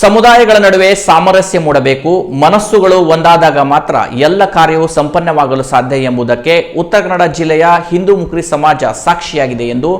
ಸಮುದಾಯಗಳ ನಡುವೆ ಸಾಮರಸ್ಯ ಮೂಡಬೇಕು, ಮನಸ್ಸುಗಳು ಒಂದಾದಾಗ ಮಾತ್ರ ಎಲ್ಲ ಕಾರ್ಯವು ಸಂಪನ್ನವಾಗಲು ಸಾಧ್ಯ ಎಂಬುದಕ್ಕೆ ಉತ್ತರ ಕನ್ನಡ ಜಿಲ್ಲೆಯ ಹಿಂದೂ ಮುಖ್ರಿ ಸಮಾಜ ಸಾಕ್ಷಿಯಾಗಿದೆ ಎಂದು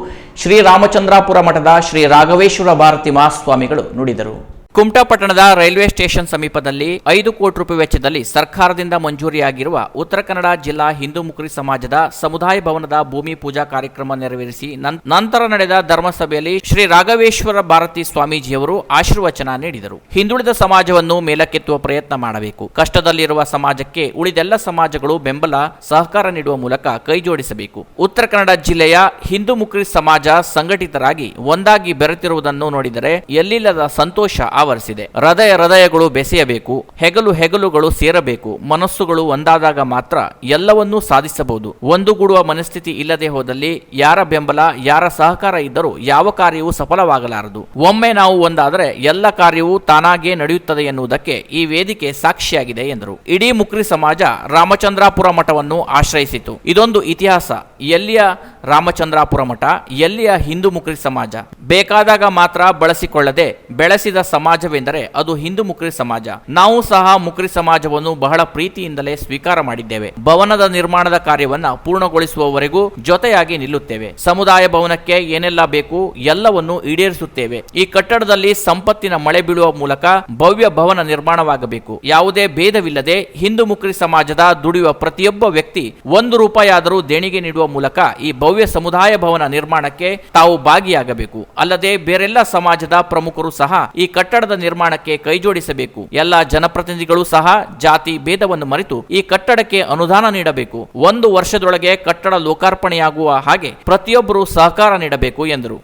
ಶ್ರೀ ರಾಮಚಂದ್ರಾಪುರ ಮಠದ ಶ್ರೀ ರಾಘವೇಶ್ವರ ಭಾರತಿ ಮಹಾಸ್ವಾಮಿಗಳು ನುಡಿದರು. ಕುಮಟಾ ಪಟ್ಟಣದ ರೈಲ್ವೆ ಸ್ಟೇಷನ್ ಸಮೀಪದಲ್ಲಿ ಐದು ಕೋಟಿ ರೂಪಾಯಿ ವೆಚ್ಚದಲ್ಲಿ ಸರ್ಕಾರದಿಂದ ಮಂಜೂರಿಯಾಗಿರುವ ಉತ್ತರ ಕನ್ನಡ ಜಿಲ್ಲಾ ಹಿಂದೂ ಮುಕ್ರಿ ಸಮಾಜದ ಸಮುದಾಯ ಭವನದ ಭೂಮಿ ಪೂಜಾ ಕಾರ್ಯಕ್ರಮ ನೆರವೇರಿಸಿ ನಂತರ ನಡೆದ ಧರ್ಮಸಭೆಯಲ್ಲಿ ಶ್ರೀ ರಾಘವೇಶ್ವರ ಭಾರತಿ ಸ್ವಾಮೀಜಿಯವರು ಆಶೀರ್ವಚನ ನೀಡಿದರು. ಹಿಂದುಳಿದ ಸಮಾಜವನ್ನು ಮೇಲಕ್ಕೆತ್ತುವ ಪ್ರಯತ್ನ ಮಾಡಬೇಕು. ಕಷ್ಟದಲ್ಲಿರುವ ಸಮಾಜಕ್ಕೆ ಉಳಿದೆಲ್ಲ ಸಮಾಜಗಳು ಬೆಂಬಲ, ಸಹಕಾರ ನೀಡುವ ಮೂಲಕ ಕೈಜೋಡಿಸಬೇಕು ಉತ್ತರ ಕನ್ನಡ ಜಿಲ್ಲೆಯ ಹಿಂದೂ ಮುಕ್ರಿ ಸಮಾಜ ಸಂಘಟಿತರಾಗಿ ಒಂದಾಗಿ ಬೆರೆತಿರುವುದನ್ನು ನೋಡಿದರೆ ಎಲ್ಲಿಲ್ಲದ ಸಂತೋಷ ಆವರಿಸಿದೆ. ಹೃದಯ ಹೃದಯಗಳು ಬೆಸೆಯಬೇಕು, ಹೆಗಲು ಹೆಗಲುಗಳು ಸೇರಬೇಕು, ಮನಸ್ಸುಗಳು ಒಂದಾದಾಗ ಮಾತ್ರ ಎಲ್ಲವನ್ನೂ ಸಾಧಿಸಬಹುದು. ಒಂದುಗೂಡುವ ಮನಸ್ಥಿತಿ ಇಲ್ಲದೆ ಹೋದಲ್ಲಿ ಯಾರ ಬೆಂಬಲ, ಯಾರ ಸಹಕಾರ ಇದ್ದರೂ ಯಾವ ಕಾರ್ಯವೂ ಸಫಲವಾಗಲಾರದು. ಒಮ್ಮೆ ನಾವು ಒಂದಾದರೆ ಎಲ್ಲ ಕಾರ್ಯವೂ ತಾನಾಗೇ ನಡೆಯುತ್ತದೆ ಎನ್ನುವುದಕ್ಕೆ ಈ ವೇದಿಕೆ ಸಾಕ್ಷಿಯಾಗಿದೆ ಎಂದರು. ಇಡೀ ಮುಕ್ರಿ ಸಮಾಜ ರಾಮಚಂದ್ರಾಪುರ ಮಠವನ್ನು ಆಶ್ರಯಿಸಿತು. ಇದೊಂದು ಇತಿಹಾಸ. ಎಲ್ಲಿಯ ರಾಮಚಂದ್ರಾಪುರ ಮಠ, ಎಲ್ಲಿಯ ಹಿಂದೂ ಮುಕ್ರಿ ಸಮಾಜ? ಬೇಕಾದಾಗ ಮಾತ್ರ ಬಳಸಿಕೊಳ್ಳದೆ ಬೆಳೆಸಿದ ಸಮಾಜವೆಂದರೆ ಅದು ಹಿಂದೂ ಮುಕ್ರಿ ಸಮಾಜ. ನಾವು ಸಹ ಮುಕ್ರಿ ಸಮಾಜವನ್ನು ಬಹಳ ಪ್ರೀತಿಯಿಂದಲೇ ಸ್ವೀಕಾರ ಮಾಡಿದ್ದೇವೆ. ಭವನದ ನಿರ್ಮಾಣದ ಕಾರ್ಯವನ್ನ ಪೂರ್ಣಗೊಳಿಸುವವರೆಗೂ ಜೊತೆಯಾಗಿ ನಿಲ್ಲುತ್ತೇವೆ. ಸಮುದಾಯ ಭವನಕ್ಕೆ ಏನೆಲ್ಲ ಬೇಕು ಎಲ್ಲವನ್ನು ಈಡೇರಿಸುತ್ತೇವೆ. ಈ ಕಟ್ಟಡದಲ್ಲಿ ಸಂಪತ್ತಿನ ಮಳೆ ಬೀಳುವ ಮೂಲಕ ಭವ್ಯ ಭವನ ನಿರ್ಮಾಣವಾಗಬೇಕು. ಯಾವುದೇ ಭೇದವಿಲ್ಲದೆ ಹಿಂದೂ ಮುಕ್ರಿ ಸಮಾಜದ ದುಡಿಯುವ ಪ್ರತಿಯೊಬ್ಬ ವ್ಯಕ್ತಿ ಒಂದು ರೂಪಾಯಿ ಆದರೂ ದೇಣಿಗೆ ನೀಡುವ ಮೂಲಕ ಈ ಭವ್ಯ ಸಮುದಾಯ ಭವನ ನಿರ್ಮಾಣಕ್ಕೆ ತಾವು ಭಾಗಿಯಾಗಬೇಕು. ಅಲ್ಲದೆ ಬೇರೆಲ್ಲ ಸಮಾಜದ ಪ್ರಮುಖರು ಸಹ ಈ ಕಟ್ಟಡದ ನಿರ್ಮಾಣಕ್ಕೆ ಕೈಜೋಡಿಸಬೇಕು ಎಲ್ಲ ಜನಪ್ರತಿನಿಧಿಗಳು ಸಹ ಜಾತಿ ಭೇದವನ್ನು ಮರೆತು ಈ ಕಟ್ಟಡಕ್ಕೆ ಅನುದಾನ ನೀಡಬೇಕು. ಒಂದು ವರ್ಷದೊಳಗೆ ಕಟ್ಟಡ ಲೋಕಾರ್ಪಣೆಯಾಗುವ ಹಾಗೆ ಪ್ರತಿಯೊಬ್ಬರು ಸಹಕಾರ ನೀಡಬೇಕು ಎಂದರು.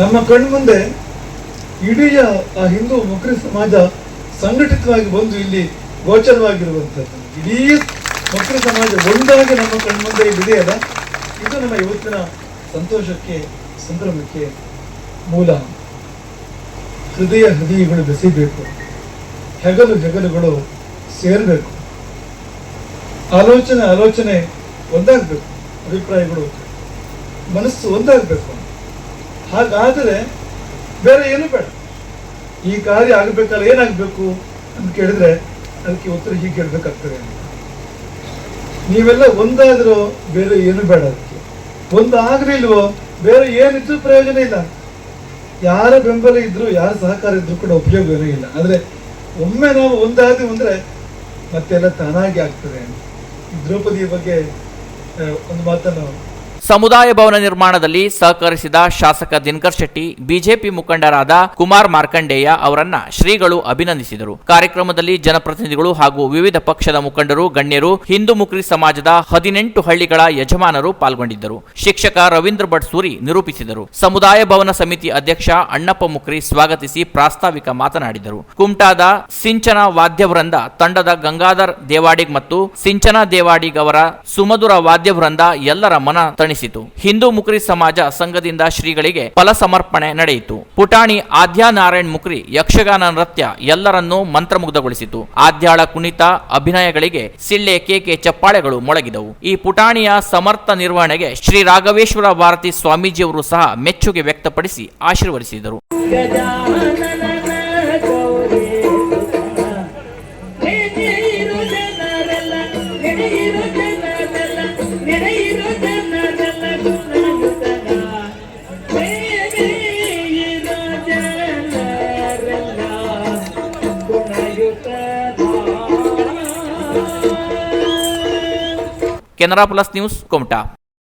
ನಮ್ಮ ಕಣ್ಮುಂದೆ ಇಡೀ ಆ ಹಿಂದೂ ಮುಖ್ರಿ ಸಮಾಜ ಸಂಘಟಿತವಾಗಿ ಬಂದು ಇಲ್ಲಿ ಗೋಚರವಾಗಿರುವಂಥದ್ದು. ಇಡೀ ಮುಖ್ರಿ ಸಮಾಜ ಒಂದಾಗಿ ನಮ್ಮ ಕಣ್ಮುಂದೆ ಇದೆಯಲ್ಲ ಇದು ನಮ್ಮ ಇವತ್ತಿನ ಸಂತೋಷಕ್ಕೆ, ಸಂಭ್ರಮಕ್ಕೆ ಮೂಲ. ಹೃದಯ ಹೃದಯಗಳು ಬೆಸಿಬೇಕು. ಹೆಗಲು ಹೆಗಲುಗಳು ಸೇರಬೇಕು. ಆಲೋಚನೆ ಆಲೋಚನೆ ಒಂದಾಗಬೇಕು, ಅಭಿಪ್ರಾಯಗಳು ಮನಸ್ಸು ಒಂದಾಗಬೇಕು. ಹಾಗಾದರೆ ಬೇರೆ ಏನು ಬೇಡ. ಈ ಕಾರ್ಯ ಆಗಬೇಕಲ್ಲ, ಏನಾಗಬೇಕು ಅಂತ ಕೇಳಿದ್ರೆ ಅದಕ್ಕೆ ಉತ್ತರ ಹೀಗೆ ಕೇಳಬೇಕಾಗ್ತದೆ ನೀವೆಲ್ಲ ಒಂದಾದರೂ ಬೇರೆ ಏನು ಬೇಡ. ಒಂದು ಆಗ್ಲಿಲ್ವೋ ಬೇರೆ ಏನಿದ್ರು ಪ್ರಯೋಜನ ಇಲ್ಲ. ಯಾರ ಬೆಂಬಲ ಇದ್ರು, ಯಾರ ಸಹಕಾರ ಇದ್ರು ಕೂಡ ಉಪಯೋಗ ಏನೂ ಇಲ್ಲ. ಆದರೆ ಒಮ್ಮೆ ನಾವು ಒಂದಾದ್ವಿ ಅಂದ್ರೆ ಮತ್ತೆಲ್ಲ ತಾನಾಗಿ ಆಗ್ತದೆ ದ್ರೌಪದಿಯ ಬಗ್ಗೆ ಒಂದು ಮಾತನ್ನು ಸಮುದಾಯ ಭವನ ನಿರ್ಮಾಣದಲ್ಲಿ ಸಹಕರಿಸಿದ ಶಾಸಕ ದಿನಕರ್ ಶೆಟ್ಟಿ, ಬಿಜೆಪಿ ಮುಖಂಡರಾದ ಕುಮಾರ್ ಮಾರ್ಕಂಡೇಯ ಅವರನ್ನ ಶ್ರೀಗಳು ಅಭಿನಂದಿಸಿದರು. ಕಾರ್ಯಕ್ರಮದಲ್ಲಿ ಜನಪ್ರತಿನಿಧಿಗಳು ಹಾಗೂ ವಿವಿಧ ಪಕ್ಷದ ಮುಖಂಡರು, ಗಣ್ಯರು, ಹಿಂದೂ ಮುಕ್ರಿ ಸಮಾಜದ ಹದಿನೆಂಟು ಹಳ್ಳಿಗಳ ಯಜಮಾನರು ಪಾಲ್ಗೊಂಡಿದ್ದರು. ಶಿಕ್ಷಕ ರವೀಂದ್ರ ಬಡ್ಸೂರಿ ನಿರೂಪಿಸಿದರು. ಸಮುದಾಯ ಭವನ ಸಮಿತಿ ಅಧ್ಯಕ್ಷ ಅಣ್ಣಪ್ಪ ಮುಕ್ರಿ ಸ್ವಾಗತಿಸಿ ಪ್ರಾಸ್ತಾವಿಕ ಮಾತನಾಡಿದರು. ಕುಮಟಾದ ಸಿಂಚನ ವಾದ್ಯವೃಂದ ತಂಡದ ಗಂಗಾಧರ್ ದೇವಾಡಿಗ್ ಮತ್ತು ಸಿಂಚನ ದೇವಾಡಿಗ್ ಅವರ ಸುಮಧುರ ವಾದ್ಯವೃಂದ ಎಲ್ಲರ ಮನ ತಣಿಸಿತು ಹಿಂದೂ ಮುಕ್ರಿ ಸಮಾಜ ಸಂಘದಿಂದ ಶ್ರೀಗಳಿಗೆ ಫಲ ಸಮರ್ಪಣೆ ನಡೆಯಿತು. ಪುಟಾಣಿ ಆದ್ಯಾ ನಾರಾಯಣ್ ಮುಕ್ರಿ ಯಕ್ಷಗಾನ ನೃತ್ಯ ಎಲ್ಲರನ್ನೂ ಮಂತ್ರಮುಗ್ಧಗೊಳಿಸಿತು. ಆದ್ಯಾಳ ಕುಣಿತ ಅಭಿನಯಗಳಿಗೆ ಸಿಳ್ಳೆ ಕೇಕೆ ಚಪ್ಪಾಳೆಗಳು ಮೊಳಗಿದವು. ಈ ಪುಟಾಣಿಯ ಸಮರ್ಥ ನಿರ್ವಹಣೆಗೆ ಶ್ರೀ ರಾಘವೇಶ್ವರ ಭಾರತಿ ಸ್ವಾಮೀಜಿಯವರು ಸಹ ಮೆಚ್ಚುಗೆ ವ್ಯಕ್ತಪಡಿಸಿ ಆಶೀರ್ವದಿಸಿದರು. Canara plus news Kumta